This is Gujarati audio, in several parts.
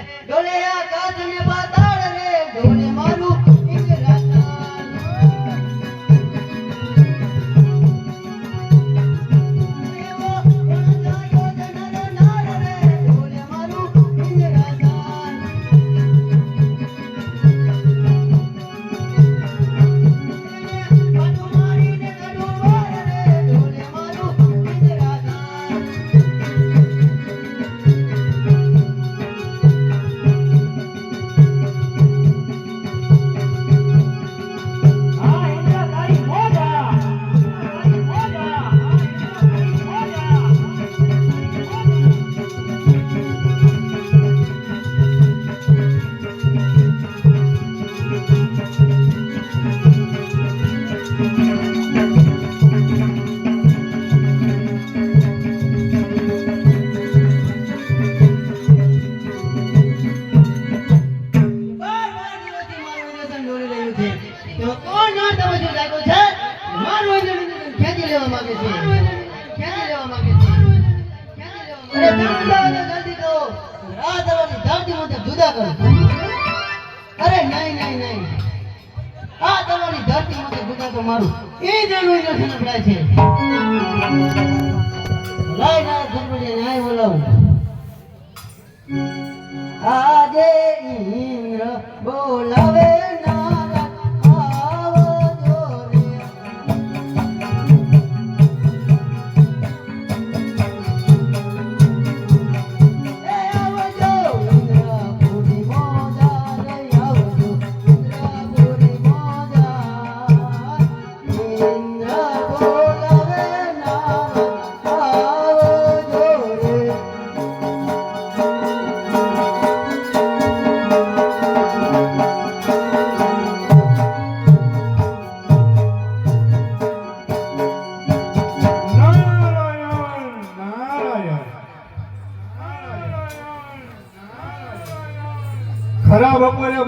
ડોલે આ કાચ ને માંથી જુદા કરો અરે નહીં નહીં નહીં. આ તમારી ધરતી માંથી જુદા તો મારું. એ જાણવું નથી નબળાય છે. લાય ના ધર્મજે ન્યાય બોલાવું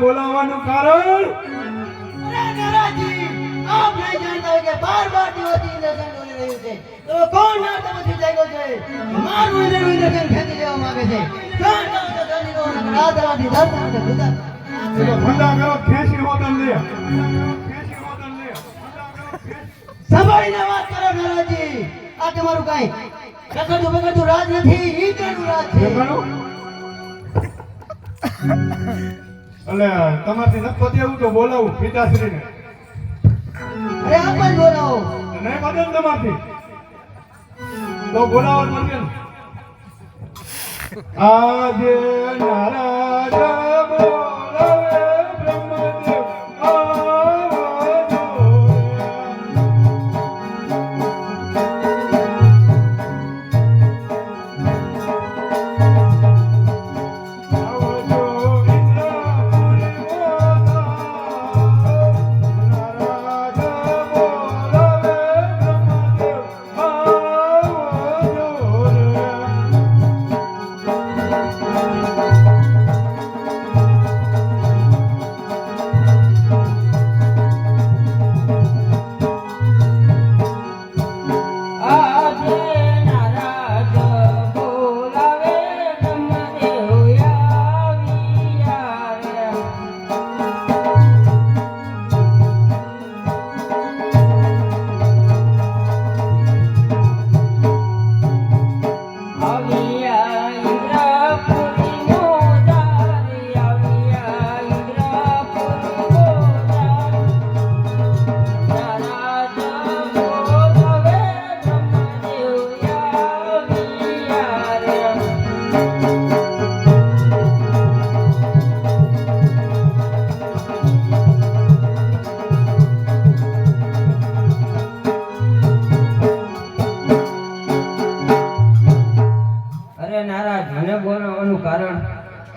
બોલાવવાનું કારણ આપ નહીં જાણતા કે બાર બાર દિવસથી ડોલી રહ્યું છે. તો કોણ નારદમાંથી જાગ્યો છે? મારું ખેંચી લેવા માંગે છે. કોણ તો તો કરો ખેંચી હોતન લે ખેંચી હોતન વાત કરો નારાજી. આ તમારું કાંઈ રખડતું બગડતું રાજ નથી, ઇન્દ્રનું રાજ છે. એટલે તમારથી નથી દેવું તો બોલાવું પિતાશ્રીને. અરે આપ જ બોલાવો. નહીં મદદ તમારથી. તો બોલાવો જ આજે નારાજ અરે નારાજ મને બોલવાનું કારણ.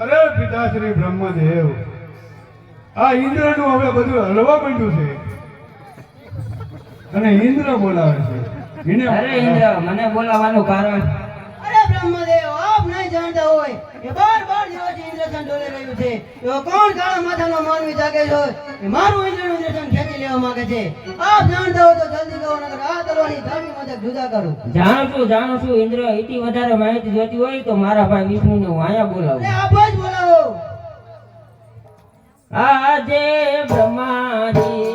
અરે પિતાશ્રી બ્રહ્મદેવ આ ઇન્દ્રનું હવે બધું હલવા માંડ્યું છે. અને ઇન્દ્ર બોલાવે છે. એને અરે ઇન્દ્ર મને બોલાવાનું કારણ. અરે બ્રહ્મદેવ જાણતા હોય. એ બાર બાર દિવસથી ઇન્દ્રસન ડોલે રહ્યું છે. એવો કોણ કાળા માથાનો માનવી જાગે છે? એ મારું ઇન્દ્રનું ઇન્દ્રસન ખેંચી લેવા માંગે છે. આપ જાણતા હોય તો જલ્દી કહો નકર આ તલવારની ધરતી માંથી જુદા કરો. જાણું છું જાણું છું. ઇન્દ્ર ઇતિ વધારે માહિતી જોતી હોય તો મારા ભાઈ વિષ્ણુને હું આયા બોલાવું. આપ જ બોલાવો. આજે બ્રહ્માજી